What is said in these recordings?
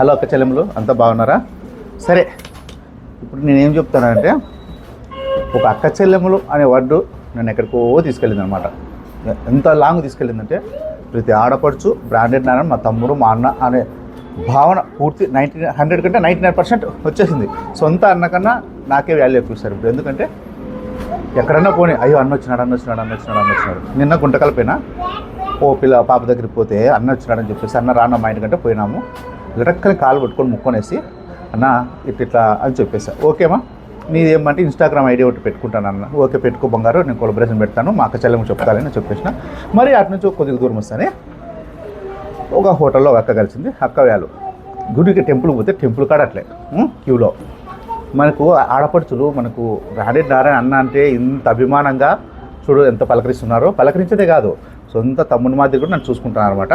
Hello అక్క చెల్లెములు అంతా బాగున్నారా? సరే ఇప్పుడు నేనేం చెప్తానంటే ఒక అక్క చెల్లెములు అనే వర్డు నన్ను ఎక్కడికో తీసుకెళ్ళింది అనమాట ఎంత లాంగ్ తీసుకెళ్ళిందంటే ప్రతి ఆడపడుచు బ్రాండెడ్ నాన్న మా తమ్ముడు మా అన్న అనే భావన పూర్తి నైంటీ హండ్రెడ్ కంటే నైంటీ నైన్ పర్సెంట్ వచ్చేసింది. సొంత అన్న కన్నా నాకే వాల్యూ ఎక్కువ ఇస్తారు ఇప్పుడు. ఎందుకంటే ఎక్కడన్నా పోనీ అయ్యో అన్న వచ్చినాడు అన్న వచ్చినాడు అన్న వచ్చినాడు అన్న వచ్చినాడు. నిన్న గుంటకలపైన ఓ పిల్ల పాప దగ్గరికి పోతే అన్న వచ్చినాడని చెప్పేసి అన్న రాన్న మా ఇంటికంటే పోయినాము. లటక్కని కాలు పట్టుకొని ముక్కొనేసి అన్న ఇట్లా ఇట్లా అని చెప్పేసా. ఓకేమా నీదేమంటే ఇన్స్టాగ్రామ్ ఐడి ఒకటి పెట్టుకుంటాను అన్న. ఓకే పెట్టుకో బంగారు నేను కొలబరేషన్ పెడతాను మా అక్క చెల్లెము చెప్తానని చెప్పేసిన. మరి అటు నుంచి కొద్దిగా దూరం వస్తానే ఒక హోటల్లో అక్క కలిసింది అక్క వేలు గుడికి టెంపుల్ పోతే టెంపుల్ కాడ అట్లే క్యూలో. మనకు ఆడపడుచులు మనకు బ్రాండెడ్ నారాయణ అన్న అంటే ఇంత అభిమానంగా చూడు ఎంత పలకరిస్తున్నారో పలకరించేదే కాదు. సొంత తమ్ముని మాదిరి కూడా నన్ను చూసుకుంటాను అనమాట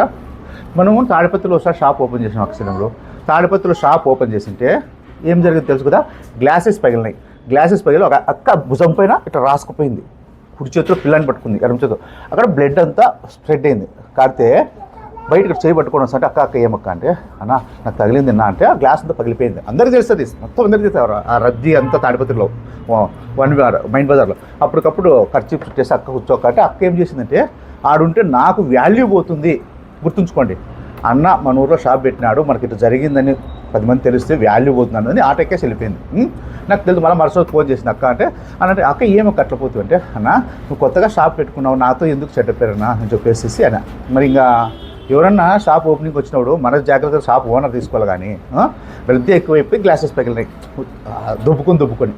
మనము తాడిపత్రిలో ఒకసారి షాప్ ఓపెన్ చేసాం అక్షరంలో. తాడిపత్రిలో షాప్ ఓపెన్ చేసింటే ఏం జరిగింది తెలుసు కదా? గ్లాసెస్ పగిలినాయి. గ్లాసెస్ పగిలి ఒక అక్క భుజం పైన ఇట్లా రాసుకుపోయింది. కుడి చేతిలో పిల్లని పట్టుకుంది ఎడమ చేతిలో. అక్కడ బ్లడ్ అంతా స్ప్రెడ్ అయింది. కాడితే బయటకు చేయి పట్టుకొని అంటే అక్క అక్క ఏమక్క? అంటే అన్న నాకు తగిలింది అన్న. అంటే ఆ గ్లాస్ అంతా పగిలిపోయింది. అందరికీ తెలుస్తుంది. మొత్తం అందరికీ తెలుస్తారు ఆ రద్దీ అంతా తాడిపత్రిలో వన్ మైండ్ బజార్లో. అప్పటికప్పుడు ఖర్చు చేసి అక్క కూర్చోక అంటే అక్క ఏం చేసిందంటే ఆడుంటే నాకు వాల్యూ పోతుంది. గుర్తుంచుకోండి. అన్న మన ఊర్లో షాప్ పెట్టినాడు మనకి ఇట్లా జరిగిందని పది మంది తెలిస్తే వాల్యూ పోతున్నాను అని ఆట వెళ్ళిపోయింది. నాకు తెలుసు మళ్ళీ మరుసటి ఫోన్ చేసింది అక్క అంటే అనంటే అక్క ఏమో కట్టపోతుంది అంటే అన్న నువ్వు కొత్తగా షాప్ పెట్టుకున్నావు నాతో ఎందుకు చెడ్డ అని చెప్పేసి అన్న. మరి ఇంకా ఎవరన్నా షాప్ ఓపెనింగ్ వచ్చినప్పుడు మన జాగ్రత్తగా షాప్ ఓనర్ తీసుకోవాలి కానీ వెళ్తే ఎక్కువైపోయి గ్లాసెస్ పగిలినాయి. దుబ్బుకొని దుబ్బుకొని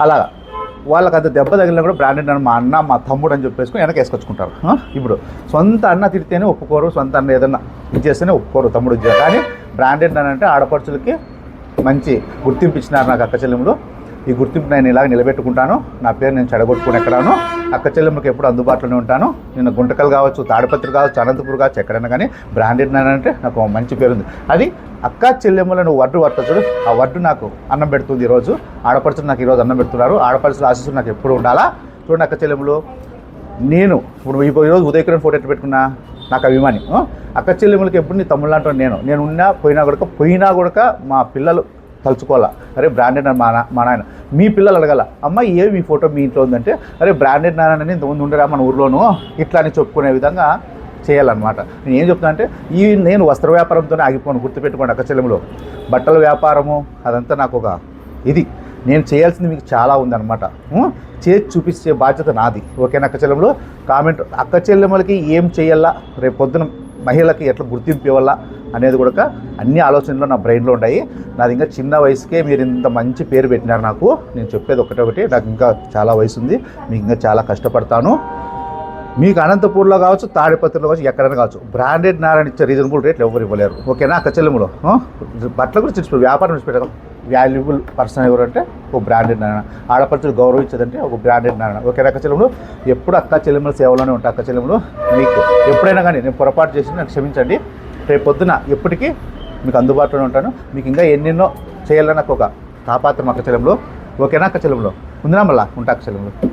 అలాగా. వాళ్ళకి అంత దెబ్బ తగిలినా కూడా బ్రాండెడ్ అని మా అన్న మా తమ్ముడు అని చెప్పేసుకుని వెనక వేసుకొచ్చుకుంటారు? ఇప్పుడు సొంత అన్న తిడితేనే ఒప్పుకోరు సొంత అన్న ఏదన్నా ఇది చేస్తేనే ఒప్పుకోరు తమ్ముడు. కానీ బ్రాండెడ్ అని అంటే ఆడపడుచులకి మంచి గుర్తింపు ఇచ్చినారు నాకు అక్క చెల్లెములు ఈ గుర్తింపు నేను ఇలాగ నిలబెట్టుకుంటాను. నా పేరు నేను చెడగొట్టుకుని ఎక్కడాను. అక్క చెల్లెమ్మకి ఎప్పుడు అందుబాటులోనే ఉంటాను. నేను గుంటకల్ కావచ్చు తాడిపత్రి కావచ్చు అనంతపూర్ కావచ్చు ఎక్కడైనా కానీ బ్రాండెడ్ అంటే నాకు మంచి పేరు ఉంది అది అక్క చెల్లెమ్మలను వడ్డు పడతా చూడు. ఆ వడ్డు నాకు అన్నం పెడుతుంది ఈరోజు. ఆడపడుచులు నాకు ఈరోజు అన్నం పెడుతున్నారు. ఆడపడుచులు ఆశీస్సులు నాకు ఎప్పుడు ఉండాలా? చూడండి అక్క చెల్లెమ్మలు. నేను ఇప్పుడు ఈ ఈరోజు ఉదయకిరణ్ ఫోటో ఎట్లా పెట్టుకున్నా? నాకు అభిమాని. అక్క చెల్లెములకి ఎప్పుడు నీ తమ్ముళ్ళు అంటాను నేను. నేను ఉన్నా పోయినా కూడా పోయినా కూడా మా పిల్లలు తలుచుకోవాలా? అరే బ్రాండెడ్ మా మా నాయన. మీ పిల్లలు అడగాల అమ్మ ఏ మీ ఫోటో మీ ఇంట్లో ఉందంటే అరే బ్రాండెడ్ నాయనని ఇంతకుముందు ఉండరా మన ఊర్లోనూ? ఇట్లా అని చెప్పుకునే విధంగా చేయాలన్నమాట. నేను ఏం చెప్తున్నా అంటే ఈ నేను వస్త్ర వ్యాపారంతోనే ఆగిపోను గుర్తుపెట్టుకోండి అక్క చెల్లెములో. బట్టల వ్యాపారము అదంతా నాకు ఒక ఇది. నేను చేయాల్సింది మీకు చాలా ఉందన్నమాట. చేసి చూపించే బాధ్యత నాది. ఓకేనా అక్క చెల్లెములు? కామెంట్ అక్క చెల్లెములకి ఏం చేయాలా? రేపు పొద్దున మహిళకి ఎట్లా గుర్తింపు ఇవ్వాలా అనేది కూడా అన్ని ఆలోచనలు నా బ్రెయిన్లో ఉన్నాయి నాది ఇంకా చిన్న వయసుకే మీరు ఇంత మంచి పేరు పెట్టినారు నాకు. నేను చెప్పేది ఒకటే ఒకటి నాకు ఇంకా చాలా వయసు ఉంది మీకు ఇంకా చాలా కష్టపడతాను. మీకు అనంతపూర్లో కావచ్చు తాడిపత్రిలో కావచ్చు ఎక్కడైనా కావచ్చు బ్రాండెడ్ నారాయణ ఇచ్చే రీజనబుల్ రేట్లు ఎవరు ఇవ్వలేరు. ఓకేనా? అక్క చెల్లెములో ఆ? బట్టల గురించి తెలిసిపోయి వ్యాపారం విడిచిపెట్టడం వాల్యుబుల్ పర్సన్ ఎవరంటే ఒక బ్రాండెడ్ నారాయణ. ఆడపడుచులు గౌరవించదంటే ఒక బ్రాండెడ్ నారాయణ. ఒకే అక్క చెల్లెములు? ఎప్పుడు అక్క చెల్లెముల సేవలోనే ఉంటాయి అక్క చెల్లెములు? మీకు ఎప్పుడైనా కానీ నేను పొరపాటు చేసి నాకు క్షమించండి. రేపు పొద్దున ఎప్పటికీ మీకు అందుబాటులో ఉంటాను. మీకు ఇంకా ఎన్నెన్నో చేయాలని నాకు ఒక తాపాత్రం అక్క చెల్లెములు. ఓకేనా అక్క చెల్లెములు? ఉందినా మళ్ళా? ఉంటా అక్క చెల్లెములు.